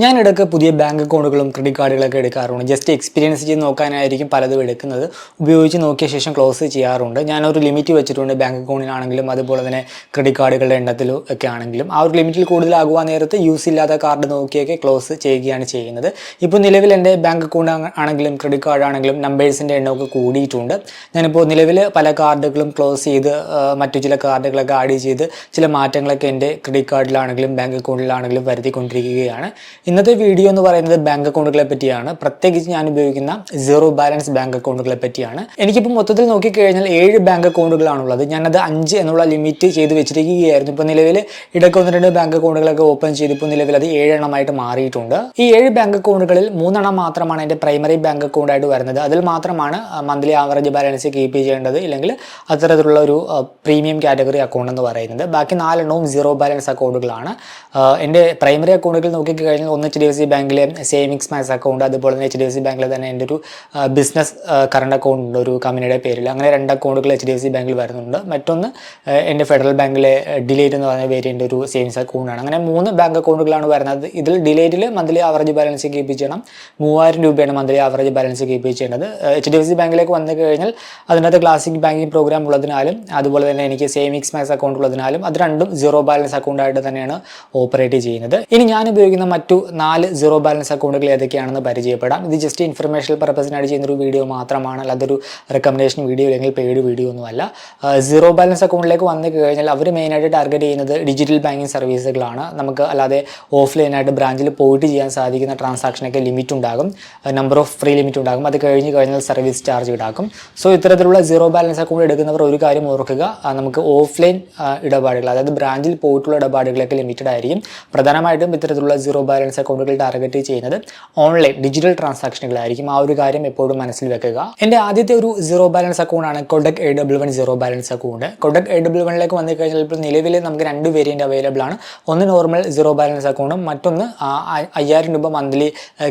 ഞാൻ ഇടയ്ക്ക് പുതിയ ബാങ്ക് അക്കൗണ്ടുകളും ക്രെഡിറ്റ് കാർഡുകളൊക്കെ എടുക്കാറുണ്ട്. ജസ്റ്റ് എക്സ്പീരിയൻസ് ചെയ്ത് നോക്കാനായിരിക്കും പലതും എടുക്കുന്നത്. ഉപയോഗിച്ച് നോക്കിയ ശേഷം ക്ലോസ് ചെയ്യാറുണ്ട്. ഞാനൊരു ലിമിറ്റ് വെച്ചിട്ടുണ്ട് ബാങ്ക് അക്കൗണ്ടിനാണെങ്കിലും അതുപോലെ തന്നെ ക്രെഡിറ്റ് കാർഡുകളുടെ എണ്ണത്തിലും ഒക്കെ ആണെങ്കിലും. ആ ഒരു ലിമിറ്റിൽ കൂടുതലാകുവാൻ നേരത്ത് യൂസ് ഇല്ലാത്ത കാർഡ് നോക്കിയൊക്കെ ക്ലോസ് ചെയ്യുകയാണ് ചെയ്യുന്നത്. ഇപ്പോൾ നിലവിൽ എന്റെ ബാങ്ക് അക്കൗണ്ട് ആണെങ്കിലും ക്രെഡിറ്റ് കാർഡ് ആണെങ്കിലും നമ്പേഴ്സിന്റെ എണ്ണമൊക്കെ കൂടിയിട്ടുണ്ട്. ഞാനിപ്പോൾ നിലവിൽ പല കാർഡുകളും ക്ലോസ് ചെയ്ത് മറ്റു ചില കാർഡുകളൊക്കെ ആഡ് ചെയ്ത് ചില മാറ്റങ്ങളൊക്കെ എന്റെ ക്രെഡിറ്റ് കാർഡിലാണെങ്കിലും ബാങ്ക് അക്കൗണ്ടിലാണെങ്കിലും വരുത്തിക്കൊണ്ടിരിക്കുകയാണ്. ഇന്നത്തെ വീഡിയോ എന്ന് പറയുന്നത് ബാങ്ക് അക്കൗണ്ടുകളെ പറ്റിയാണ്. പ്രത്യേകിച്ച് ഞാൻ ഉപയോഗിക്കുന്ന സീറോ ബാലൻസ് ബാങ്ക് അക്കൗണ്ടുകളെ പറ്റിയാണ്. എനിക്കിപ്പോൾ മൊത്തത്തിൽ നോക്കിക്കഴിഞ്ഞാൽ ഏഴ് ബാങ്ക് അക്കൗണ്ടുകളാണുള്ളത് ഞാനത് അഞ്ച് എന്നുള്ള ലിമിറ്റ് ചെയ്ത് വെച്ചിരിക്കുകയായിരുന്നു. ഇപ്പോൾ നിലവിൽ ഇടയ്ക്ക് ഒന്ന് രണ്ട് ബാങ്ക് അക്കൗണ്ടുകളൊക്കെ ഓപ്പൺ ചെയ്ത് ഇപ്പോൾ നിലവിൽ അത് ഏഴെണ്ണമായിട്ട് മാറിയിട്ടുണ്ട്. ഈ ഏഴ് ബാങ്ക് അക്കൗണ്ടുകളിൽ മൂന്നെണ്ണം മാത്രമാണ് എന്റെ പ്രൈമറി ബാങ്ക് അക്കൗണ്ടായിട്ട് വരുന്നത്. അതിൽ മാത്രമാണ് മന്ത്ലി ആവറേജ് ബാലൻസ് കീപ്പ് ചെയ്യേണ്ടത് ഇല്ലെങ്കിൽ അത്തരത്തിലുള്ള ഒരു പ്രീമിയം കാറ്റഗറി അക്കൗണ്ട് എന്ന് പറയുന്നത്. ബാക്കി നാലെണ്ണവും സീറോ ബാലൻസ് അക്കൗണ്ടുകളാണ് എന്റെ പ്രൈമറി അക്കൗണ്ടുകൾ നോക്കിക്കഴിഞ്ഞാൽ ഒന്ന് എച്ച് ഡി എഫ് സി ബാങ്കിലെ സേവിങ്സ് മാക്സ് അക്കൗണ്ട് അതുപോലെ തന്നെ എച്ച് ഡി എഫ് സി ബാങ്കിൽ തന്നെ എന്റെ ഒരു ബിസിനസ് കറണ്ട് അക്കൗണ്ട് ഉണ്ട് ഒരു കമ്പനിയുടെ പേരിൽ അങ്ങനെ രണ്ട് അക്കൗണ്ടുകൾ എച്ച് ഡി എഫ് സി ബാങ്കിൽ വരുന്നുണ്ട്. മറ്റൊന്ന് എന്റെ ഫെഡറൽ ബാങ്കിലെ ഡിലേറ്റ് എന്ന് പറയുന്ന പേരിന്റെ ഒരു സേവിങ്സ് അക്കൗണ്ടാണ് അങ്ങനെ മൂന്ന് ബാങ്ക് അക്കൗണ്ടുകളാണ് വരുന്നത്. ഇതിൽ ഡിലേറ്റിൽ മന്ത്ലി ആവറേജ് ബാലൻസ് കീപ്പ് ചെയ്യണം മൂവായിരം രൂപയാണ് മന്ത്ലി ആവറേജ് ബാലൻസ് കീപ്പ് ചെയ്യേണ്ടത് എച്ച് ഡി എഫ് സി ബാങ്കിലേക്ക് വന്നു കഴിഞ്ഞാൽ അതിനകത്ത് ക്ലാസിക് ബാങ്കിങ് പ്രോഗ്രാം ഉള്ളതിനാലും അതുപോലെ തന്നെ എനിക്ക് സേവിങ്സ് മാക്സ് അക്കൗണ്ട് ഉള്ളതിനാലും അത് രണ്ടും സീറോ ബാലൻസ് അക്കൗണ്ടായിട്ട് തന്നെയാണ് ഓപ്പറേറ്റ് ചെയ്യുന്നത്. ഇനി ഞാൻ ഉപയോഗിക്കുന്ന മറ്റു നാല് സീറോ ബാലൻസ് അക്കൗണ്ടുകൾ ഏതൊക്കെയാണെന്ന് പരിചയപ്പെടാം. ഇത് ജസ്റ്റ് ഇൻഫർമേഷണൽ പർപ്പസിനായിട്ട് ചെയ്യുന്നൊരു വീഡിയോ മാത്രമാണ്. അല്ലാതെ ഒരു റെക്കമെൻഡേഷൻ വീഡിയോ അല്ലെങ്കിൽ പെയ്ഡ് വീഡിയോ ഒന്നുമല്ല സീറോ ബാലൻസ് അക്കൗണ്ടിലേക്ക് വന്നു കഴിഞ്ഞാൽ അവർ മെയിനായിട്ട് ടാർഗറ്റ് ചെയ്യുന്നത് ഡിജിറ്റൽ ബാങ്കിങ് സർവീസുകളാണ് നമുക്ക് അല്ലാതെ ഓഫ്ലൈനായിട്ട് ബ്രാഞ്ചിൽ പോയിട്ട് ചെയ്യാൻ സാധിക്കുന്ന ട്രാൻസാക്ഷനൊക്കെ ലിമിറ്റ് ഉണ്ടാകും. നമ്പർ ഓഫ് ഫ്രീ ലിമിറ്റ് ഉണ്ടാകും. അത് കഴിഞ്ഞ് കഴിഞ്ഞാൽ സർവീസ് ചാർജ് ഈടാക്കും സോ ഇത്തരത്തിലുള്ള സീറോ ബാലൻസ് അക്കൗണ്ട് എടുക്കുന്നവർ ഒരു കാര്യം ഓർക്കുക. നമുക്ക് ഓഫ്ലൈൻ ഇടപാടുകൾ അതായത് ബ്രാഞ്ചിൽ പോയിട്ടുള്ള ഇടപാടുകളൊക്കെ ലിമിറ്റഡ് ആയിരിക്കും. പ്രധാനമായിട്ടും ഇത്തരത്തിലുള്ള സീറോ ബാലൻസ് അക്കൗണ്ടുകൾ ടാർഗറ്റ് ചെയ്യുന്നത് ഓൺലൈൻ ഡിജിറ്റൽ ട്രാൻസാക്ഷനുകളായിരിക്കും. ആ ഒരു കാര്യം എപ്പോഴും മനസ്സിൽ വെക്കുക. എന്റെ ആദ്യത്തെ ഒരു zero balance അക്കൗണ്ടാണ് Kotak A W one zero balance account Kotak A W വണ്ണിലേക്ക് വന്നു കഴിഞ്ഞാൽ ഇപ്പോൾ നിലവിൽ നമുക്ക് രണ്ട് വേരിയന്റ് അവൈലബിൾ ആണ്. ഒന്ന് നോർമൽ സീറോ ബാലൻസ് അക്കൗണ്ടും മറ്റൊന്ന് അയ്യായിരം രൂപ മന്ത്ലി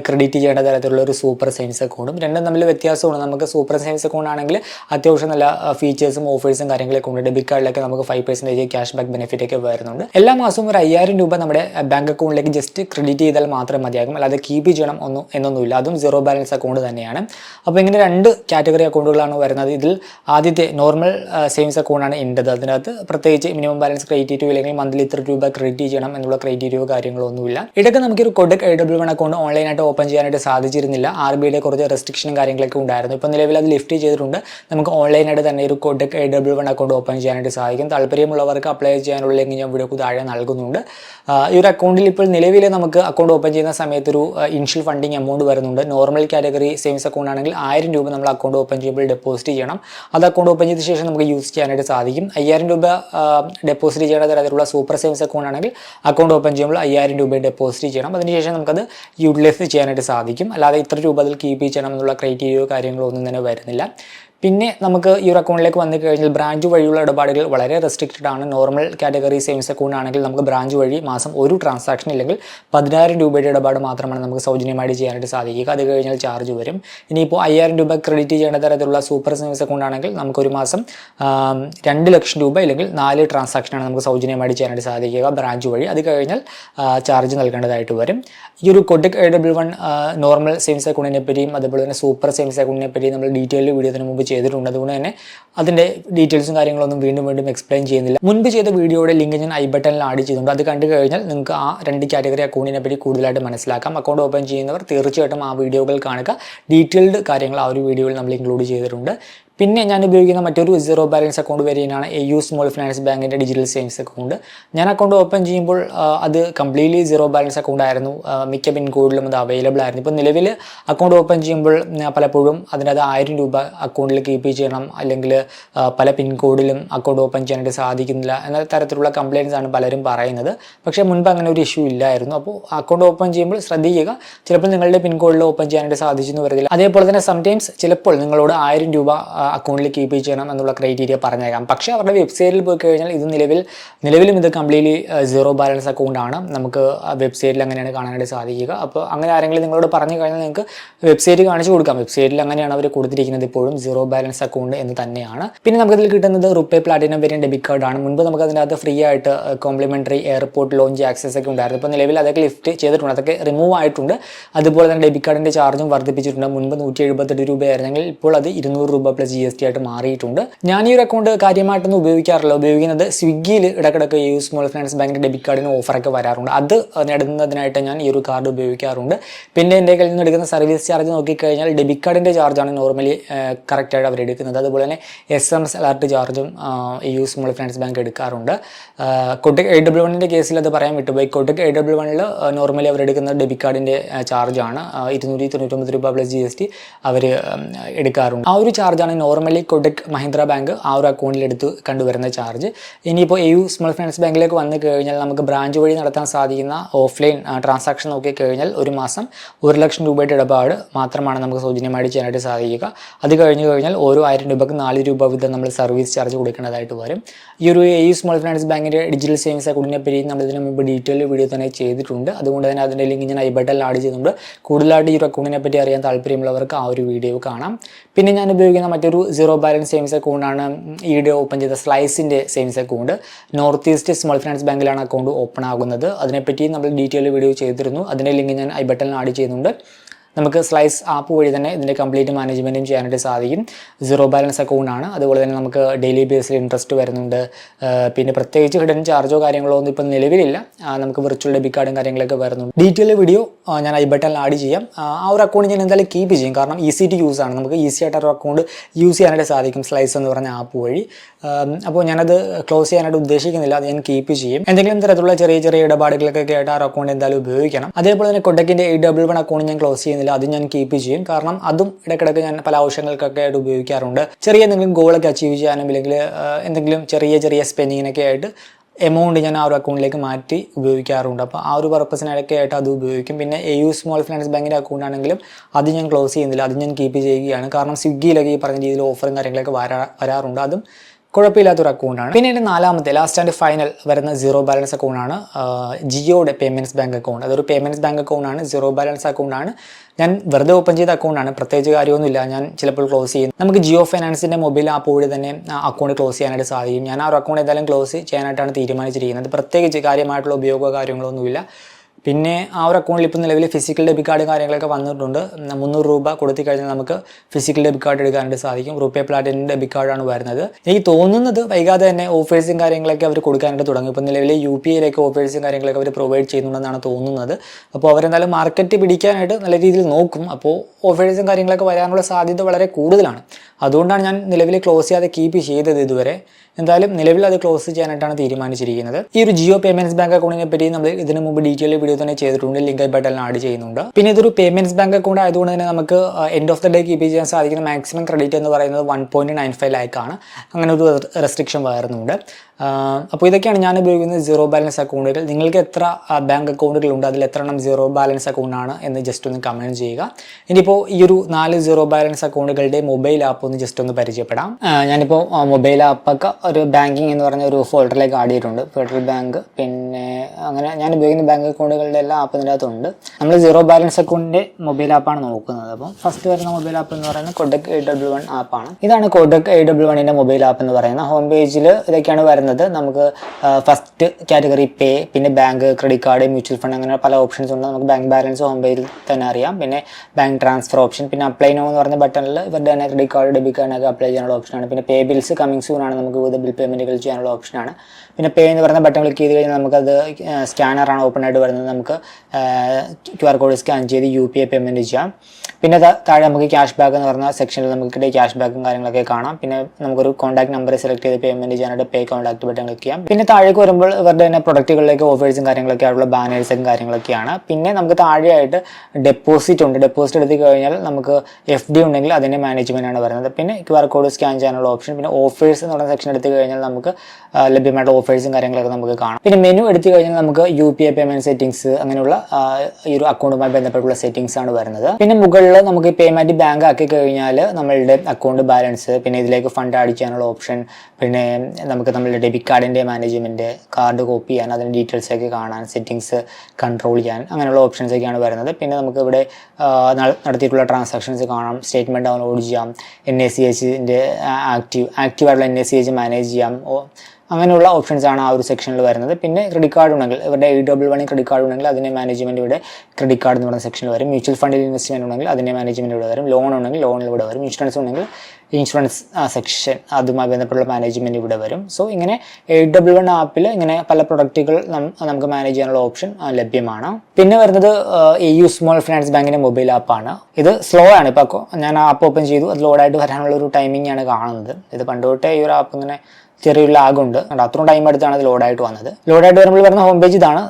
ക്രെഡിറ്റ് ചെയ്യേണ്ട തരത്തിലുള്ള ഒരു സൂപ്പർ സേവിങ്സ് അക്കൗണ്ടും രണ്ടും തമ്മിൽ വ്യത്യാസമാണ് നമുക്ക് സൂപ്പർ സേവിങ്സ് അക്കൗണ്ട് ആണെങ്കിൽ അത്യാവശ്യം നല്ല ഫീച്ചേഴ്സും ഓഫേഴ്സും കാര്യങ്ങളൊക്കെ ഉണ്ട്. ഡെബിറ്റ് കാർഡിലൊക്കെ നമുക്ക് five percentage cash back benefit ഒക്കെ വരുന്നുണ്ട്. എല്ലാ മാസവും ഒരു അയ്യായിരം രൂപ നമ്മുടെ ബാങ്ക് അക്കൗണ്ടിലേക്ക് ജസ്റ്റ് ക്രെഡിറ്റ് ചെയ്താൽ മാത്രം മതിയാകും. അല്ലാതെ കീപ്പ് ചെയ്യണം ഒന്നും എന്നൊന്നുമില്ല. അതും സീറോ ബാലൻസ് അക്കൗണ്ട് തന്നെയാണ്. അപ്പോൾ ഇങ്ങനെ രണ്ട് കാറ്റഗറി അക്കൗണ്ടുകളാണ് വരുന്നത്. ഇതിൽ ആദ്യത്തെ നോർമൽ സേവിങ്സ് അക്കൗണ്ടാണ് എന്റെത് അതിനകത്ത് പ്രത്യേകിച്ച് മിനിമം ബാലൻസ് ക്രെഡിറ്റ് അല്ലെങ്കിൽ മന്ത്ലി ഇത്ര രൂപ ക്രെഡിറ്റ് ചെയ്യണം എന്നുള്ള ക്രൈറ്റീരിയോ കാര്യങ്ങളൊന്നുമില്ല. ഇടയ്ക്ക് നമുക്കൊരു Kotak A W one account ഓൺലൈനായിട്ട് ഓപ്പൺ ചെയ്യാനായിട്ട് സാധിച്ചിരുന്നില്ല. ആർ ബി ഐയുടെ കുറച്ച് റെസ്ട്രിക്ഷനും കാര്യങ്ങളൊക്കെ ഉണ്ടായിരുന്നു. ഇപ്പോൾ നിലവിൽ അത് ലിഫ്റ്റ് ചെയ്തിട്ടുണ്ട്. നമുക്ക് ഓൺലൈനായിട്ട് തന്നെ ഒരു Kotak A W one account open ചെയ്യാനായിട്ട് സാധിക്കും. താല്പര്യമുള്ളവർക്ക് അപ്ലൈ ചെയ്യാനുള്ള ലിങ്ക് ഞാൻ വീഡിയോ താഴെ നൽകുന്നുണ്ട്. ഈ ഒരു അക്കൗണ്ടിൽ ഇപ്പോൾ നിലവിൽ നമുക്ക് അക്കൗണ്ട് ഓപ്പൺ ചെയ്യുന്ന സമയത്ത് ഒരു ഇനിഷ്യൽ ഫണ്ടിങ് എമൗണ്ട് വരുന്നുണ്ട്. നോർമൽ കാറ്റഗറി സേവിങ്സ് അക്കൗണ്ട് ആണെങ്കിൽ ആയിരം രൂപ നമ്മൾ അക്കൗണ്ട് ഓപ്പൺ ചെയ്യുമ്പോൾ ഡെപ്പോസിറ്റ് ചെയ്യണം. അത് അക്കൗണ്ട് ഓപ്പൺ ചെയ്ത ശേഷം നമുക്ക് യൂസ് ചെയ്യാനായിട്ട് സാധിക്കും. അയ്യായിരം രൂപ ഡെപ്പോസിറ്റ് ചെയ്യേണ്ട തരത്തിലുള്ള സൂപ്പർ സേവിങ്സ് അക്കൗണ്ട് ആണെങ്കിൽ അക്കൗണ്ട് ഓപ്പൺ ചെയ്യുമ്പോൾ അയ്യായിരം രൂപ ഡെപ്പോസിറ്റ് ചെയ്യണം. അതിനുശേഷം നമുക്കത് യൂട്ടിലൈസ് ചെയ്യാനായിട്ട് സാധിക്കും. അല്ലാതെ ഇത്ര രൂപ അതിൽ കീപ്പ് ചെയ്യണം എന്നുള്ള ക്രൈറ്റീരിയോ കാര്യങ്ങളോ ഒന്നും തന്നെ വരുന്നില്ല. പിന്നെ നമുക്ക് ഈ ഒരു അക്കൗണ്ടിലേക്ക് വന്നു കഴിഞ്ഞാൽ ബ്രാഞ്ച് വഴിയുള്ള ഇടപാടുകൾ വളരെ റെസ്ട്രിക്റ്റഡ് ആണ്. നോർമൽ കാറ്റഗറി സേവിങ്സ് അക്കൗണ്ട് ആണെങ്കിൽ നമുക്ക് ബ്രാഞ്ച് വഴി മാസം ഒരു ട്രാൻസാക്ഷൻ ഇല്ലെങ്കിൽ പതിനായിരം രൂപയുടെ ഇടപാട് മാത്രമാണ് നമുക്ക് സൗജന്യമായിട്ട് ചെയ്യാനായിട്ട് സാധിക്കുക. അത് കഴിഞ്ഞാൽ ചാർജ് വരും. ഇനിയിപ്പോൾ അയ്യായിരം രൂപ ക്രെഡിറ്റ് ചെയ്യേണ്ട തരത്തിലുള്ള സൂപ്പർ സേവിങ്സ് അക്കൗണ്ട് ആണെങ്കിൽ നമുക്കൊരു മാസം രണ്ട് ലക്ഷം രൂപ ഇല്ലെങ്കിൽ നാല് ട്രാൻസാക്ഷനാണ് നമുക്ക് സൗജന്യമായിട്ട് ചെയ്യാനായിട്ട് സാധിക്കുക ബ്രാഞ്ച് വഴി. അത് കഴിഞ്ഞാൽ ചാർജ് നൽകേണ്ടതായിട്ട് വരും. ഈ ഒരു Kotak A W one normal savings അക്കൗണ്ടിനെ പറ്റിയും അതുപോലെ തന്നെ സൂപ്പർ സേവിങ്സ് അക്കൗണ്ടിനെ പറ്റിയും നമ്മൾ ഡീറ്റെയിൽ വീഡിയോ മുമ്പ് ചെയ്തിട്ടുണ്ട് അതുകൊണ്ട് തന്നെ അതിന്റെ ഡീറ്റെയിൽസും കാര്യങ്ങളൊന്നും വീണ്ടും വീണ്ടും എക്സ്പ്ലെയിൻ ചെയ്യുന്നില്ല. മുൻപ് ചെയ്ത വീഡിയോയുടെ ലിങ്ക് ഞാൻ ഐ ബട്ടണിൽ ആഡ് ചെയ്തിട്ടുണ്ട്. അത് കണ്ടു കഴിഞ്ഞാൽ നിങ്ങൾക്ക് ആ രണ്ട് കാറ്റഗറി അക്കൗണ്ടിനെ പറ്റി കൂടുതലായിട്ട് മനസ്സിലാക്കാം. അക്കൗണ്ട് ഓപ്പൺ ചെയ്യുന്നവർ തീർച്ചയായിട്ടും ആ വീഡിയോകൾ കാണുക. ഡീറ്റെയിൽഡ് കാര്യങ്ങൾ ആ ഒരു വീഡിയോയിൽ നമ്മൾ ഇൻക്ലൂഡ് ചെയ്തിട്ടുണ്ട്. പിന്നെ ഞാൻ ഉപയോഗിക്കുന്ന മറ്റൊരു സീറോ ബാലൻസ് അക്കൗണ്ട് വരെയാണ് എ യു സ്മോൾ ഫിനാൻസ് ബാങ്കിന്റെ ഡിജിറ്റൽ സേവിങ്സ് അക്കൗണ്ട് ഞാൻ അക്കൗണ്ട് ഓപ്പൺ ചെയ്യുമ്പോൾ അത് കംപ്ലീറ്റ്ലി സീറോ ബാലൻസ് അക്കൗണ്ട് ആയിരുന്നു. മിക്ക പിൻകോഡിലും അത് അവൈലബിൾ ആയിരുന്നു. ഇപ്പോൾ നിലവിൽ അക്കൗണ്ട് ഓപ്പൺ ചെയ്യുമ്പോൾ പലപ്പോഴും അതിനകത്ത് ആയിരം രൂപ അക്കൗണ്ടിൽ കീപ്പ് ചെയ്യണം. അല്ലെങ്കിൽ പല പിൻകോഡിലും അക്കൗണ്ട് ഓപ്പൺ ചെയ്യാനായിട്ട് സാധിക്കുന്നില്ല എന്ന തരത്തിലുള്ള കംപ്ലയിൻസ് ആണ് പലരും പറയുന്നത്. പക്ഷേ മുൻപ് അങ്ങനെ ഒരു ഇഷ്യൂ ഇല്ലായിരുന്നു. അപ്പോൾ അക്കൗണ്ട് ഓപ്പൺ ചെയ്യുമ്പോൾ ശ്രദ്ധിക്കുക ചിലപ്പോൾ നിങ്ങളുടെ പിൻകോഡിൽ ഓപ്പൺ ചെയ്യാനായിട്ട് സാധിച്ചു എന്ന് വരില്ല. അതേപോലെ തന്നെ സംടൈംസ് ചിലപ്പോൾ നിങ്ങളോട് ആയിരം രൂപ അക്കൗണ്ടിൽ കീപ്പ് ചെയ്യണം എന്നുള്ള ക്രൈറ്റീരിയ പറഞ്ഞേക്കാം. പക്ഷേ അവരുടെ വെബ്സൈറ്റിൽ പോയി കഴിഞ്ഞാൽ ഇത് നിലവിൽ നിലവിലും ഇത് കംപ്ലീറ്റ്ലി സീറോ ബാലൻസ് അക്കൗണ്ട് ആണ്. നമുക്ക് വെബ്സൈറ്റിൽ അങ്ങനെയാണ് കാണാനായിട്ട് സാധിക്കുക. അപ്പോൾ അങ്ങനെ ആരെങ്കിലും നിങ്ങളോട് പറഞ്ഞു കഴിഞ്ഞാൽ നിങ്ങൾക്ക് വെബ്സൈറ്റ് കാണിച്ചു കൊടുക്കാം. വെബ്സൈറ്റിൽ അങ്ങനെയാണ് അവർ കൊടുത്തിരിക്കുന്നത് ഇപ്പോഴും. സീറോ ബാലൻസ് അക്കൗണ്ട് എന്ന് തന്നെയാണ്. പിന്നെ നമുക്കതിൽ കിട്ടുന്നത് റുപ്പേ പ്ലാറ്റിനം വരെയും ഡെബിറ്റ് കാർഡ് ആണ്. മുൻപ് നമുക്ക് അതിനകത്ത് ഫ്രീ ആയിട്ട് കോംപ്ലിമെന്ററി എയർപോർട്ട് ലോഞ്ച് ആക്സസ് ഒക്കെ ഉണ്ടായിരുന്നു. ഇപ്പോൾ നിലവിൽ അതൊക്കെ ലിഫ്റ്റ് ചെയ്തിട്ടുണ്ട്. അതൊക്കെ റിമൂവ് ആയിട്ടുണ്ട്. അതുപോലെ തന്നെ ഡെബിറ്റ് കാർഡിന്റെ ചാർജും വർദ്ധിപ്പിച്ചിട്ടുണ്ട്. മുൻപ് നൂറ്റി എഴുപത്തെട്ട് രൂപയായിരുന്നെങ്കിൽ ഇപ്പോൾ അത് ഇരുന്നൂറ് രൂപ പ്ലസ് ജി എസ് ടി ആയിട്ട് മാറിയിട്ടുണ്ട്. ഞാൻ ഈ ഒരു അക്കൗണ്ട് കാര്യമായിട്ടൊന്നും ഉപയോഗിക്കാറില്ല. ഉപയോഗിക്കുന്നത് സ്വിഗ്ഗിയിൽ ഇടക്കിടക്ക് യു സ്മോൾ ഫിനാൻസ് ബാങ്കിന്റെ ഡെബിറ്റ് കാർഡിന് ഓഫറൊക്കെ വരാറുണ്ട്. അത് നേടുന്നതിനായിട്ട് ഞാൻ ഈ ഒരു കാർഡ് ഉപയോഗിക്കാറുണ്ട്. പിന്നെ എന്റെ കയ്യിൽ നിന്ന് എടുക്കുന്ന സർവീസ് ചാർജ് നോക്കിക്കഴിഞ്ഞാൽ ഡെബിറ്റ് കാർഡിന്റെ ചാർജാണ് നോർമലി കറക്റ്റായിട്ട് അവർ എടുക്കുന്നത്. അതുപോലെ തന്നെ എസ് എം എസ് അലർട്ട് ചാർജും യു സ്മോൾ ഫിനാൻസ് ബാങ്ക് എടുക്കാറുണ്ട്. കൊട്ടക് എ ഡബ്ല്യു വണ്ണിന്റെ കേസിൽ അത് പറയാൻ വിട്ടുപോയി. കൊട്ടക് എ ഡബ്ല്യു വണ്ണിൽ നോർമലി അവർ എടുക്കുന്ന ഡെബിറ്റ് കാർഡിന്റെ ചാർജാണ് ഇരുന്നൂറ്റി തൊണ്ണൂറ്റൊമ്പത് രൂപ പ്ലസ് ജി എസ് ടി അവർ എടുക്കാറുണ്ട്. ആ ഒരു ചാർജാണ് നോർമലി കൊടക് മഹീന്ദ്ര ബാങ്ക് ആ ഒരു അക്കൗണ്ടിൽ എടുത്ത് കണ്ടുവരുന്ന ചാർജ് ഇനിയിപ്പോൾ എ യു സ്മോൾ ഫിനാൻസ് ബാങ്കിലേക്ക് വന്നു കഴിഞ്ഞാൽ നമുക്ക് ബ്രാഞ്ച് വഴി നടത്താൻ സാധിക്കുന്ന ഓഫ്ലൈൻ ട്രാൻസാക്ഷൻ നോക്കിക്കഴിഞ്ഞാൽ ഒരു മാസം ഒരു ലക്ഷം രൂപയുടെ ഇടപാട് മാത്രമാണ് നമുക്ക് സൗജന്യമായിട്ട് ചെയ്യാനായിട്ട് സാധിക്കുക. അത് കഴിഞ്ഞ് കഴിഞ്ഞാൽ ഓരോ ആയിരം രൂപക്ക് നാല് രൂപ വീതം നമ്മൾ സർവീസ് ചാർജ് കൊടുക്കേണ്ടതായിട്ട് വരും. ഈ ഒരു എ യു സ്മോൾ ഫിനാൻസ് ബാങ്കിന്റെ ഡിജിറ്റൽ സേവിങ്സ് അക്കൗണ്ടിനെ പറ്റി നമ്മൾ ഇതിന് മുമ്പ് ഡീറ്റെയിൽ വീഡിയോ തന്നെ ചെയ്തിട്ടുണ്ട്. അതുകൊണ്ട് തന്നെ അതിന്റെ ലിങ്ക് ഞാൻ ഐ ബട്ടൺ ആഡ് ചെയ്യുന്നുണ്ട് കൂടുതലായിട്ട് ഈ ഒരു അക്കൗണ്ടിനെ പറ്റി അറിയാൻ താല്പര്യമുള്ളവർക്ക് ആ ഒരു വീഡിയോ കാണാം. പിന്നെ ഞാൻ ഉപയോഗിക്കുന്ന മറ്റൊരു സീറോ ബാലൻസ് സേവിങ്സ് അക്കൗണ്ടാണ് ഡി ഓപ്പൺ ചെയ്ത സ്ലൈസിന്റെ savings account north east small finance ബാങ്കിലാണ് account open ആകുന്നത്. അതിനെപ്പറ്റി നമ്മൾ ഡീറ്റെയിൽ വീഡിയോ ചെയ്തിരുന്നു. അതിന്റെ ലിങ്ക് ഞാൻ ഐ ബട്ടണിൽ ആഡ് ചെയ്യുന്നുണ്ട്. നമുക്ക് സ്ലൈസ് ആപ്പ് വഴി തന്നെ ഇതിന്റെ കംപ്ലീറ്റ് മാനേജ്മെന്റും ചെയ്യാനായിട്ട് സാധിക്കും. സീറോ ബാലൻസ് അക്കൗണ്ട് ആണ്. അതുപോലെ തന്നെ നമുക്ക് ഡെയിലി ബേസിൽ ഇൻട്രസ്റ്റ് വരുന്നുണ്ട്. പിന്നെ പ്രത്യേകിച്ച് ഹിഡൻ ചാർജോ കാര്യങ്ങളോ ഒന്നും ഇപ്പം നിലവിലില്ല. നമുക്ക് വെർച്വൽ ഡെബിറ്റ് കാർഡും കാര്യങ്ങളൊക്കെ വരുന്നുണ്ട്. ഡീറ്റെയിൽ വീഡിയോ ഞാൻ ഐ ബട്ടണിൽ ആഡ് ചെയ്യാം. ആ ആ ഒരു അക്കൗണ്ട് ഞാൻ എന്തായാലും കീപ്പ് ചെയ്യും. കാരണം ഈസി ടു യൂസ് ആണ്. നമുക്ക് ഈസി ആയിട്ട് ഒരു അക്കൗണ്ട് യൂസ് ചെയ്യാനായിട്ട് സാധിക്കും സ്ലൈസ് എന്ന് പറഞ്ഞ ആപ്പ് വഴി. അപ്പോൾ ഞാനത് ക്ലോസ് ചെയ്യാനായിട്ട് ഉദ്ദേശിക്കുന്നില്ല. അത് ഞാൻ കീപ്പ് ചെയ്യും. എന്തെങ്കിലും തരത്തിലുള്ള ചെറിയ ചെറിയ ഇടപാടുകളൊക്കെ ആയിട്ട് ആ അക്കൗണ്ട് എന്തായാലും ഉപയോഗിക്കണം. അതേപോലെ തന്നെ കൊട്ടക്കിന്റെ എയ്റ്റ് ഡബിൾ വൺ അക്കൗണ്ട് ഞാൻ ക്ലോസ് ചെയ്യുന്നില്ല. അത് ഞാൻ കീപ്പ് ചെയ്യും. കാരണം അതും ഇടയ്ക്കിടയ്ക്ക് ഞാൻ പല ആവശ്യങ്ങൾക്കൊക്കെ ആയിട്ട് ഉപയോഗിക്കാറുണ്ട്. ചെറിയ എന്തെങ്കിലും ഗോളൊക്കെ അച്ചീവ് ചെയ്യാനും അല്ലെങ്കിൽ എന്തെങ്കിലും ചെറിയ ചെറിയ സ്പെൻഡിങ്ങിനൊക്കെ ആയിട്ട് എമൗണ്ട് ഞാൻ ആ ഒരു അക്കൗണ്ടിലേക്ക് മാറ്റി ഉപയോഗിക്കാറുണ്ട്. അപ്പോൾ ആ ഒരു പർപ്പസിനൊക്കെ ആയിട്ട് അത് ഉപയോഗിക്കും. പിന്നെ എ യു സ്മോൾ ഫിനാൻസ് ബാങ്കിന്റെ അക്കൗണ്ട് ആണെങ്കിലും അത് ഞാൻ ക്ലോസ് ചെയ്യുന്നില്ല. അത് ഞാൻ കീപ്പ് ചെയ്യുകയാണ്. കാരണം സ്വിഗ്ഗിയിലൊക്കെ ഈ പറഞ്ഞ രീതിയിൽ ഓഫറും കാര്യങ്ങളൊക്കെ വരാ വരാറുണ്ട്. അതും കുഴപ്പമില്ലാത്തൊരു അക്കൗണ്ടാണ് പിന്നെ എന്റെ നാലാമത്തെ ലാസ്റ്റ് ആൻഡ് ഫൈനൽ വരുന്ന സീറോ ബാലൻസ് അക്കൗണ്ടാണ് ജിയോയുടെ പേയ്മെന്റ്സ് ബാങ്ക് അക്കൗണ്ട് അതൊരു പേയ്മെന്റ്സ് ബാങ്ക് അക്കൗണ്ടാണ് സീറോ ബാലൻസ് അക്കൗണ്ടാണ് ഞാൻ വെറുതെ ഓപ്പൺ ചെയ്ത അക്കൗണ്ടാണ് പ്രത്യേകിച്ച് കാര്യമൊന്നുമില്ല. ഞാൻ ചിലപ്പോൾ ക്ലോസ് ചെയ്യും. നമുക്ക് ജിയോ ഫൈനാൻസിന്റെ മൊബൈൽ ആപ്പ് വഴി തന്നെ അക്കൗണ്ട് ക്ലോസ് ചെയ്യാനായിട്ട് സാധിക്കും. ഞാൻ ആ ഒരു അക്കൗണ്ട് ഏതായാലും ക്ലോസ് ചെയ്യാനായിട്ടാണ് തീരുമാനിച്ചിരിക്കുന്നത്. പ്രത്യേകിച്ച് കാര്യമായിട്ടുള്ള ഉപയോഗമോ കാര്യങ്ങളൊന്നുമില്ല പിന്നെ ആ ഒരു അക്കൗണ്ടിൽ ഇപ്പോൾ നിലവിൽ ഫിസിക്കൽ ഡെബിറ്റ് കാർഡ് കാര്യങ്ങളൊക്കെ വന്നിട്ടുണ്ട്. മുന്നൂറ് രൂപ കൊടുത്തു കഴിഞ്ഞാൽ നമുക്ക് ഫിസിക്കൽ ഡെബിറ്റ് കാർഡ് എടുക്കാനായിട്ട് സാധിക്കും. റുപ്പേ പ്ലാറ്റിന്റെ ഡെബിറ്റ് കാർഡാണ് വരുന്നത്. എനിക്ക് തോന്നുന്നത് വൈകാതെ തന്നെ ഓഫേഴ്സും കാര്യങ്ങളൊക്കെ അവർ കൊടുക്കാനായിട്ട് തുടങ്ങും. ഇപ്പോൾ നിലവിൽ യു പി ഐയിലേക്ക് ഓഫേഴ്സും കാര്യങ്ങളൊക്കെ അവർ പ്രൊവൈഡ് ചെയ്യുന്നുണ്ടെന്നാണ് തോന്നുന്നത്. അപ്പോൾ അവരെന്തായാലും മാർക്കറ്റ് പിടിക്കാനായിട്ട് നല്ല രീതിയിൽ നോക്കും. അപ്പോൾ ഓഫേഴ്സും കാര്യങ്ങളൊക്കെ വരാനുള്ള സാധ്യത വളരെ കൂടുതലാണ്. അതുകൊണ്ടാണ് ഞാൻ നിലവിൽ ക്ലോസ് ചെയ്യാതെ കീപ്പ് ചെയ്തത് ഇതുവരെ. എന്തായാലും നിലവിൽ അത് ക്ലോസ് ചെയ്യാനായിട്ടാണ് തീരുമാനിച്ചിരിക്കുന്നത്. ഈ ഒരു ജിയോ പേയ്മെന്റ്സ് ബാങ്ക് അക്കൗണ്ടിനെ പറ്റി നമ്മൾ ഇതിനു മുമ്പ് ഡീറ്റെയിൽ വീഡിയോ തന്നെ ചെയ്തിട്ടുണ്ട്. ലിങ്ക് ഐ ബട്ടൺ ആഡ് ചെയ്യുന്നുണ്ട്. പിന്നെ ഇതൊരു പേയ്മെന്റ്സ് ബാങ്ക് അക്കൗണ്ട് ആയതുകൊണ്ട് തന്നെ നമുക്ക് end of the day keep ചെയ്യാൻ സാധിക്കുന്ന മാക്സിമം ക്രെഡിറ്റ് എന്ന് പറയുന്നത് one point nine five lakh ആണ്. അങ്ങനെ ഒരു റെസ്ട്രിക്ഷൻ വരുന്നുണ്ട് അപ്പോൾ ഇതൊക്കെയാണ് ഞാൻ ഉപയോഗിക്കുന്നത് സീറോ ബാലൻസ് അക്കൗണ്ടുകൾ നിങ്ങൾക്ക് എത്ര ബാങ്ക് അക്കൗണ്ടുകൾ ഉണ്ട്? അതിൽ എത്ര എണ്ണം സീറോ ബാലൻസ് അക്കൗണ്ട് ആണ് എന്ന് ജസ്റ്റ് ഒന്ന് കമന്റ് ചെയ്യുക. ഇനിയിപ്പോൾ ഈ ഒരു നാല് സീറോ ബാലൻസ് അക്കൗണ്ടുകളുടെ മൊബൈൽ ആപ്പ് ഒന്ന് ജസ്റ്റ് ഒന്ന് പരിചയപ്പെടാം. ഞാനിപ്പോൾ മൊബൈൽ ആപ്പൊക്കെ ഒരു ബാങ്കിങ് എന്ന് പറഞ്ഞ ഒരു ഫോൾഡറിലേക്ക് ആഡ് ചെയ്തിട്ടുണ്ട്. ഫെഡറൽ ബാങ്ക് പിന്നെ അങ്ങനെ ഞാൻ ഉപയോഗിക്കുന്ന ബാങ്ക് അക്കൗണ്ടുകളുടെ എല്ലാ ആപ്പ് ഇതിനകത്തുണ്ട് നമ്മൾ സീറോ ബാലൻസ് അക്കൗണ്ടിന്റെ മൊബൈൽ ആപ്പാണ് നോക്കുന്നത്. അപ്പം ഫസ്റ്റ് വരുന്ന മൊബൈൽ ആപ്പ് എന്ന് പറയുന്നത് കൊഡക് എ ഡബ്ല്യു വൺ ആപ്പാണ് ഇതാണ് കൊഡക് എ ഡബ്ല്യു വണ്ണിന്റെ മൊബൈൽ ആപ്പ് എന്ന് പറയുന്നത്. ഹോം പേജിൽ ഇതൊക്കെയാണ് വരുന്നത്. നമുക്ക് ഫസ്റ്റ് കാറ്റഗറി പേ പിന്നെ bank credit card mutual fund അങ്ങനെ പല ഓപ്ഷൻസ് ഉണ്ട്. നമുക്ക് ബാങ്ക് ബാലൻസ് ഹോം പേജിൽ തന്നെ അറിയാം. പിന്നെ ബാങ്ക് ട്രാൻസ്ഫർ ഓപ്ഷൻ പിന്നെ അപ്ലൈ നോ എന്ന് പറഞ്ഞ ബട്ടണിൽ ഇവരുടെ തന്നെ ക്രെഡിറ്റ് കാർഡ് ഡെബിറ്റ് കാർഡിനൊക്കെ അപ്ലൈ ചെയ്യാനുള്ള ഓപ്ഷനാണ് പിന്നെ പേ ബിൽസ് കമ്മിങ് സൂൺ ആണ് നമുക്ക് വിവിധ ബിൽ പേയ്മെന്റുകൾ ചെയ്യാനുള്ള ഓപ്ഷനാണ് പിന്നെ പേ എന്ന് പറയുന്ന ബട്ടൺ ക്ലിക്ക് ചെയ്ത് കഴിഞ്ഞാൽ നമുക്കത് സ്കാനറാണ് ഓപ്പൺ ആയിട്ട് വരുന്നത്. നമുക്ക് ക്യു ആർ കോഡ് സ്കാൻ ചെയ്ത് യു പി ഐ പേയ്മെന്റ് ചെയ്യാം. പിന്നെ താഴെ നമുക്ക് ക്യാഷ് ബാക്ക് എന്ന് പറഞ്ഞ സെക്ഷനിൽ നമുക്ക് കിട്ടിയ ക്യാഷ് ബാക്കും കാര്യങ്ങളൊക്കെ കാണാം. പിന്നെ നമുക്കൊരു കോൺടാക്ട് നമ്പർ സെലക്ട് ചെയ്ത് പേയ്മെന്റ് ചെയ്യാനായിട്ട് പേ കോൺടാക്ട് ബട്ടൺ ക്ലിക്ക് ചെയ്യാം. പിന്നെ താഴേക്ക് വരുമ്പോൾ ഇവരുടെ തന്നെ പ്രൊഡക്റ്റുകളിലേക്ക് ഓഫേഴ്സും കാര്യങ്ങളൊക്കെ ആയിട്ടുള്ള ബാനേഴ്സും കാര്യങ്ങളൊക്കെയാണ്. പിന്നെ നമുക്ക് താഴെയായിട്ട് ഡെപ്പോസിറ്റ് ഉണ്ട്. ഡെപ്പോസിറ്റ് എടുത്ത് കഴിഞ്ഞാൽ നമുക്ക് എഫ് ഡി ഉണ്ടെങ്കിൽ അതിന്റെ മാനേജ്മെന്റ് ആണ് വരുന്നത് പിന്നെ ക്യു ആർ കോഡ് സ്കാൻ ചെയ്യാനുള്ള ഓപ്ഷൻ പിന്നെ ഓഫേഴ്സ് എന്ന് പറയുന്ന സെക്ഷൻ എടുത്തു കഴിഞ്ഞാൽ നമുക്ക് ലഭ്യമായിട്ടുള്ള ഓഫേഴ്സും കാര്യങ്ങളൊക്കെ നമുക്ക് കാണാം. പിന്നെ മെനു എടുത്തു കഴിഞ്ഞാൽ നമുക്ക് U P I payment settings അങ്ങനെയുള്ള ഈ ഒരു അക്കൗണ്ടുമായി ബന്ധപ്പെട്ടുള്ള സെറ്റിംഗ്സ് ആണ് വരുന്നത്. പിന്നെ മുകളിൽ നമുക്ക് പേയ്മെന്റ് ബാങ്ക് ആക്കി കഴിഞ്ഞാൽ നമ്മളുടെ അക്കൗണ്ട് ബാലൻസ് പിന്നെ ഇതിലേക്ക് ഫണ്ട് ആഡ് ചെയ്യാനുള്ള ഓപ്ഷൻ പിന്നെ നമുക്ക് നമ്മളുടെ ഡെബിറ്റ് കാർഡിന്റെ മാനേജ്മെന്റ് കാർഡ് കോപ്പി ചെയ്യാൻ അതിന്റെ ഡീറ്റെയിൽസ് ഒക്കെ കാണാൻ സെറ്റിങ്സ് കൺട്രോൾ ചെയ്യാൻ അങ്ങനെയുള്ള ഓപ്ഷൻസ് ഒക്കെയാണ് വരുന്നത്. പിന്നെ നമുക്ക് ഇവിടെ നടത്തിയിട്ടുള്ള ട്രാൻസാക്ഷൻസ് കാണാം സ്റ്റേറ്റ്മെന്റ് ഡൗൺലോഡ് ചെയ്യാം എൻ എ സി എച്ചിന്റെ active ആക്റ്റീവായിട്ടുള്ള N A C H manage ചെയ്യാം അങ്ങനെയുള്ള ഓപ്ഷൻസ് ആണ് ആ ഒരു സെക്ഷനിൽ വരുന്നത്. പിന്നെ ക്രെഡിറ്റ് കാർഡ് ഉണ്ടെങ്കിൽ ഇവരുടെ E double one credit card ഉണ്ടെങ്കിൽ അതിന്റെ മാനേജ്മെന്റ് ഇവിടെ ക്രെഡിറ്റ് കാർഡ് എന്ന് പറയുന്ന സെക്ഷനിൽ വരും. മ്യൂച്വൽ ഫണ്ടിൽ ഇൻവെസ്റ്റ്മെന്റ് ഉണ്ടെങ്കിൽ അതിന്റെ മാനേജ്മെന്റ് ഇവിടെ വരും. ലോൺ ഉണ്ടെങ്കിൽ ലോണിൽ ഇവിടെ വരും. ഇൻഷുറൻസ് ഉണ്ടെങ്കിൽ ഇൻഷുറൻസ് ആ സെക്ഷൻ അതുമായി ബന്ധപ്പെട്ടുള്ള മാനേജ്മെന്റ് ഇവിടെ വരും. സോ ഇങ്ങനെ എ ഡബിൾ വൺ ആപ്പിൽ ഇങ്ങനെ പല പ്രൊഡക്റ്റുകൾ നമുക്ക് മാനേജ് ചെയ്യാനുള്ള ഓപ്ഷൻ ലഭ്യമാണ്. പിന്നെ വരുന്നത് എ യു സ്മോൾ ഫിനാൻസ് ബാങ്കിന്റെ മൊബൈൽ ആപ്പാണ് ഇത് സ്ലോ ആണ്. ഇപ്പോൾ ഞാൻ ആപ്പ് ഓപ്പൺ ചെയ്തു. അത് ലോഡായിട്ട് വരാനുള്ള ഒരു ടൈമിംഗ് ആണ് കാണുന്നത്. ഇത് പണ്ട് തൊട്ടേ ഈ ഒരു ആപ്പ് ഇങ്ങനെ ചെറിയൊരു ഉണ്ട് അത്രയും ടൈം എടുത്താണ് അത് ലോഡായിട്ട് വന്നത്. ലോഡായിട്ട് വരുമ്പോൾ വരുന്ന ഹോം പേജ് ഇതാണ്.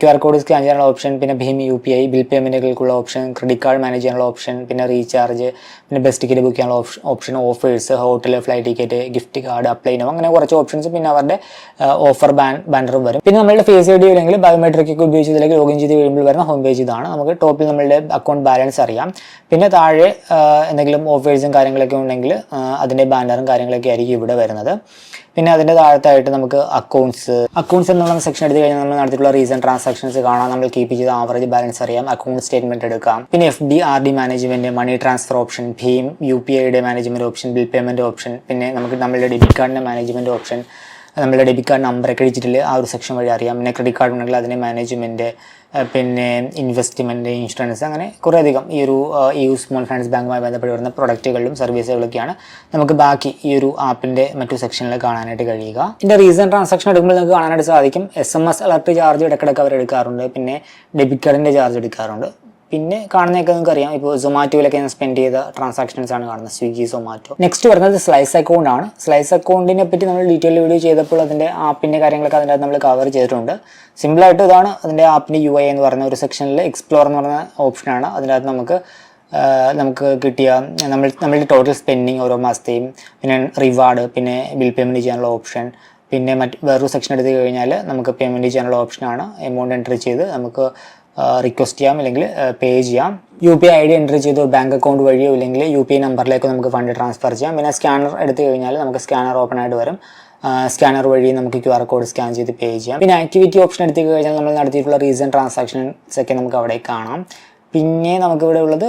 ക്യു ആർ കോഡ് സ്കാൻ ചെയ്യാനുള്ള ഓപ്ഷൻ പിന്നെ ഭീം യു പി ഐ ബിൽ പേയ്മെന്റുകൾക്കുള്ള ഓപ്ഷൻ ക്രെഡിറ്റ് കാർഡ് മാനേജ് ചെയ്യാനുള്ള ഓപ്ഷൻ പിന്നെ റീചാർജ് പിന്നെ ബസ് ടിക്കറ്റ് ബുക്ക് ചെയ്യാനുള്ള option offers hotel flight ticket gift card apply ചെയ്യണം അങ്ങനെ കുറച്ച് ഓപ്ഷൻസ് പിന്നെ അവരുടെ ഓഫർ ബാൻ ബാനറും വരും. പിന്നെ നമ്മളുടെ ഫേസ് ഐ ഡി അല്ലെങ്കിൽ ബയോമെട്രിക് ഒക്കെ ഉപയോഗിച്ച് ഇതിലേക്ക് ലോഗിൻ ചെയ്ത് കഴിയുമ്പോൾ വരുന്ന ഹോം പേജ് ഇതാണ്. നമുക്ക് ടോപ്പിൽ നമ്മളുടെ അക്കൗണ്ട് ബാലൻസ് അറിയാം. പിന്നെ താഴെ എന്തെങ്കിലും ഓഫേഴ്സും കാര്യങ്ങളൊക്കെ ഉണ്ടെങ്കിൽ അതിന്റെ ബാനറും കാര്യങ്ങളൊക്കെ ആയിരിക്കും ഇവിടെ വരുന്നത്. പിന്നെ അതിന്റെ താഴത്തായിട്ട് നമുക്ക് അക്കൗണ്ട്സ് അക്കൗണ്ട്സ് എന്നുള്ള സെക്ഷൻ എടുത്തു കഴിഞ്ഞാൽ നമ്മൾ നടത്തിയിട്ടുള്ള റീസെന്റ് ട്രാൻസാക്ഷൻസ് കാണാം. നമ്മൾ കീപ്പ് ചെയ്ത ആവറേജ് ബാലൻസ് അറിയാം. അക്കൗണ്ട് സ്റ്റേറ്റ്മെന്റ് എടുക്കാം. പിന്നെ F D R D management money transfer option Bhim U P ഐയുടെ management option bill payment option പിന്നെ നമുക്ക് നമ്മളുടെ ഡെബിറ്റ് കാർഡിന്റെ മാനേജ്മെന്റ് ഓപ്ഷൻ നമ്മുടെ ഡെബിറ്റ് കാർഡ് നമ്പർ ഡിജിറ്റൽ ആ ഒരു സെക്ഷൻ വഴി അറിയാം. പിന്നെ ക്രെഡിറ്റ് കാർഡ് ഉണ്ടെങ്കിൽ അതിന്റെ മാനേജ്മെന്റ് പിന്നെ ഇൻവെസ്റ്റ്മെന്റ് ഇൻഷുറൻസ് അങ്ങനെ കുറേയധികം ഈ ഒരു ഈ സ്മോൾ ഫൈനാൻസ് ബാങ്കുമായി ബന്ധപ്പെട്ട് വരുന്ന പ്രൊഡക്റ്റുകളിലും സർവീസുകളൊക്കെയാണ് നമുക്ക് ബാക്കി ഈ ഒരു ആപ്പിന്റെ മറ്റു സെക്ഷനിൽ കാണാനായിട്ട് കഴിയുക. ഇതിന്റെ റീസൺ ട്രാൻസാക്ഷൻ എടുക്കുമ്പോൾ നമുക്ക് കാണാനായിട്ട് സാധിക്കും. S M S alert charge ഇടയ്ക്കിടയ്ക്ക് അവർ എടുക്കാറുണ്ട് പിന്നെ ഡെബിറ്റ് കാർഡിന്റെ ചാർജ് എടുക്കാറുണ്ട്. പിന്നെ കാണുന്നതൊക്കെ നിങ്ങൾക്ക് അറിയാം ഇപ്പോൾ സൊമാറ്റോയിലൊക്കെ ഞാൻ സ്പെൻഡ് ചെയ്ത ട്രാൻസാക്ഷൻസ് ആണ് കാണുന്നത്. സ്വിഗ്ഗി സൊമാറ്റോ നെക്സ്റ്റ് വരുന്നത് സ്ലൈസ് അക്കൗണ്ട് ആണ്. സ്ലൈസ് അക്കൗണ്ടിനെ പറ്റി നമ്മൾ ഡീറ്റെയിൽ വീഡിയോ ചെയ്തപ്പോൾ അതിന്റെ ആപ്പിന്റെ കാര്യങ്ങളൊക്കെ അതിന്റെ നമ്മൾ കവർ ചെയ്തിട്ടുണ്ട്. സിമ്പിളായിട്ട് ഇതാണ്. അതിന്റെ ആപ്പിന്റെ യു ഐ എന്ന് പറയുന്ന ഒരു സെക്ഷനിൽ എക്സ്പ്ലോർ എന്ന് പറയുന്ന ഓപ്ഷനാണ് അതിനകത്ത് നമുക്ക് നമുക്ക് കിട്ടിയ നമ്മൾ നമ്മളുടെ ടോട്ടൽ സ്പെൻഡിങ് ഓരോ മാസത്തെയും പിന്നെ റിവാർഡ് പിന്നെ ബിൽ പേയ്മെന്റ് ചെയ്യാനുള്ള ഓപ്ഷൻ പിന്നെ മറ്റ് വേറൊരു സെക്ഷൻ എടുത്തു കഴിഞ്ഞാൽ നമുക്ക് പേയ്മെന്റ് ചെയ്യാനുള്ള ഓപ്ഷനാണ് എമൗണ്ട് എൻട്രി ചെയ്ത് നമുക്ക് റിക്വസ്റ്റ് ചെയ്യാം അല്ലെങ്കിൽ പേ ചെയ്യാം. U P I D entry ചെയ്ത് ബാങ്ക് അക്കൗണ്ട് വഴിയോ ഇല്ലെങ്കിൽ യു പി ഐ നമ്പറിലേക്ക് നമുക്ക് ഫണ്ട് ട്രാൻസ്ഫർ ചെയ്യാം. പിന്നെ സ്കാനർ എടുത്തു കഴിഞ്ഞാൽ നമുക്ക് സ്കാനർ ഓപ്പൺ ആയിട്ട് വരും. സ്കാനർ വഴി നമുക്ക് ക്യു ആർ കോഡ് സ്കാൻ ചെയ്ത് പേ ചെയ്യാം. പിന്നെ ആക്ടിവിറ്റി ഓപ്ഷൻ എടുത്തു കഴിഞ്ഞാൽ നമ്മൾ നടത്തിയിട്ടുള്ള റീസൺ ട്രാൻസാക്ഷൻസ് ഒക്കെ നമുക്ക് അവിടെ കാണാം. പിന്നെ നമുക്ക് ഇവിടെ ഉള്ളത്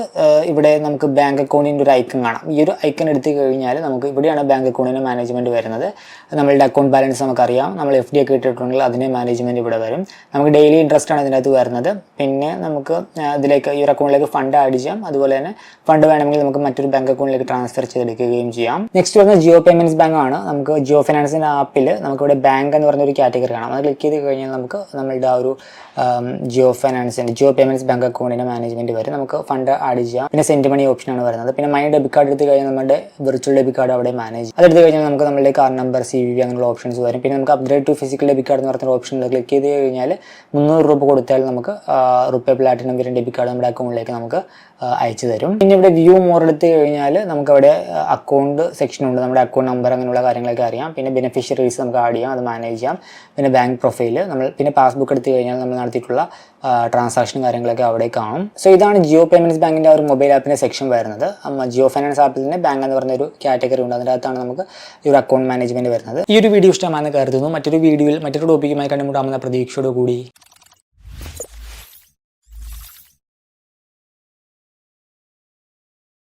ഇവിടെ നമുക്ക് ബാങ്ക് അക്കൗണ്ടിന്റെ ഒരു ഐക്കൺ കാണാം. ഈ ഒരു ഐക്കൺ എടുത്തു കഴിഞ്ഞാൽ നമുക്ക് ഇവിടെയാണ് ബാങ്ക് അക്കൗണ്ടിന്റെ മാനേജ്മെന്റ് വരുന്നത്. നമ്മളുടെ അക്കൗണ്ട് ബാലൻസ് നമുക്കറിയാം. നമ്മൾ എഫ് ഡി ഒക്കെ ഇട്ടിട്ടുണ്ടെങ്കിൽ അതിന്റെ മാനേജ്മെന്റ് ഇവിടെ വരും. നമുക്ക് ഡെയിലി ഇൻട്രസ്റ്റ് ആണ് ഇതിനകത്ത് വരുന്നത്. പിന്നെ നമുക്ക് ഇതിലേക്ക് ഈ ഒരു അക്കൗണ്ടിലേക്ക് ഫണ്ട് ആഡ് ചെയ്യാം. അതുപോലെ തന്നെ ഫണ്ട് വേണമെങ്കിൽ നമുക്ക് മറ്റൊരു ബാങ്ക് അക്കൗണ്ടിലേക്ക് ട്രാൻസ്ഫർ ചെയ്തെടുക്കുകയും ചെയ്യാം. നെക്സ്റ്റ് വരുന്നത് ജിയോ പേയ്മെന്റ്സ് ബാങ്ക് ആണ്. നമുക്ക് ജിയോ ഫിനാൻസിന്റെ ആപ്പിൽ നമുക്കിവിടെ ബാങ്ക് എന്ന് പറഞ്ഞൊരു കാറ്റഗറി കാണാം. അത് ക്ലിക്ക് ചെയ്ത് കഴിഞ്ഞാൽ നമുക്ക് നമ്മളുടെ ആ ഒരു ജിയോ ഫൈനാൻസിന്റെ ജിയോ പേയ്മെന്റ്സ് ബാങ്ക് അക്കൗണ്ടിന്റെ മാനേജ്മെന്റ് വരും നമുക്ക് ഫണ്ട് ആഡ് ചെയ്യാം. പിന്നെ സെന്റ് മണി ആണ് വരുന്നത്. പിന്നെ മൈ ഡെബിറ്റ് കാർഡ് എടുത്ത് കഴിഞ്ഞാൽ നമ്മുടെ വിർച്വൽ ഡെബിറ്റ് കാർഡ് അവിടെ മാനേജ് അതെടുത്ത് കഴിഞ്ഞാൽ നമുക്ക് നമ്മുടെ കാർഡ് നമ്പർ സി വി അങ്ങനെയുള്ള ഓപ്ഷൻസ് വരും. പിന്നെ നമുക്ക് upgrade to physical debit card എന്ന് പറഞ്ഞ ഓപ്ഷനിൽ ക്ലിക്ക് ചെയ്ത് കഴിഞ്ഞാൽ മുന്നൂറ് രൂപ കൊടുത്താൽ നമുക്ക് റുപ്പേ പ്ലാറ്റിനം വരും ഡെബിറ്റ് കാർഡ് നമ്മുടെ അക്കൗണ്ടിലേക്ക് നമുക്ക് അയച്ചു തരും. പിന്നെ ഇവിടെ വ്യൂ മോർ എടുത്ത് കഴിഞ്ഞാൽ നമുക്കവിടെ അക്കൗണ്ട് സെക്ഷൻ ഉണ്ട്. നമ്മുടെ അക്കൗണ്ട് നമ്പർ അങ്ങനെയുള്ള കാര്യങ്ങളൊക്കെ അറിയാം. പിന്നെ ബെനിഫിഷ്യറീസ് നമുക്ക് ആഡ് ചെയ്യാം. അത് മാനേജ് ചെയ്യാം. പിന്നെ ബാങ്ക് പ്രൊഫൈൽ നമ്മൾ പിന്നെ പാസ്ബുക്ക് എടുത്ത് കഴിഞ്ഞാൽ നമ്മൾ നടത്തിയിട്ടുള്ള ട്രാൻസാക്ഷൻ കാര്യങ്ങളൊക്കെ അവിടെ കാണും. സോ ഇതാണ് ജിയോ പേയ്മെന്റ്സ് ബാങ്കിന്റെ ഒരു മൊബൈൽ ആപ്പിന്റെ സെക്ഷൻ വരുന്നത്. ജിയോ ഫൈനാൻസ് ആപ്പിൽ തന്നെ ബാങ്ക് എന്ന് പറഞ്ഞ ഒരു കാറ്റഗറി ഉണ്ട്. അതിന്റെ അകത്താണ് നമുക്ക് ഈ ഒരു അക്കൗണ്ട് മാനേജ്മെന്റ് വരുന്നത്. ഈ ഒരു വീഡിയോ ഇഷ്ടമാണെന്ന് കരുതുന്നു. മറ്റൊരു വീഡിയോയിൽ മറ്റൊരു ടോപ്പിക്കുമായി കണ്ടുമുട്ടാമെന്ന പ്രതീക്ഷയോട് കൂടി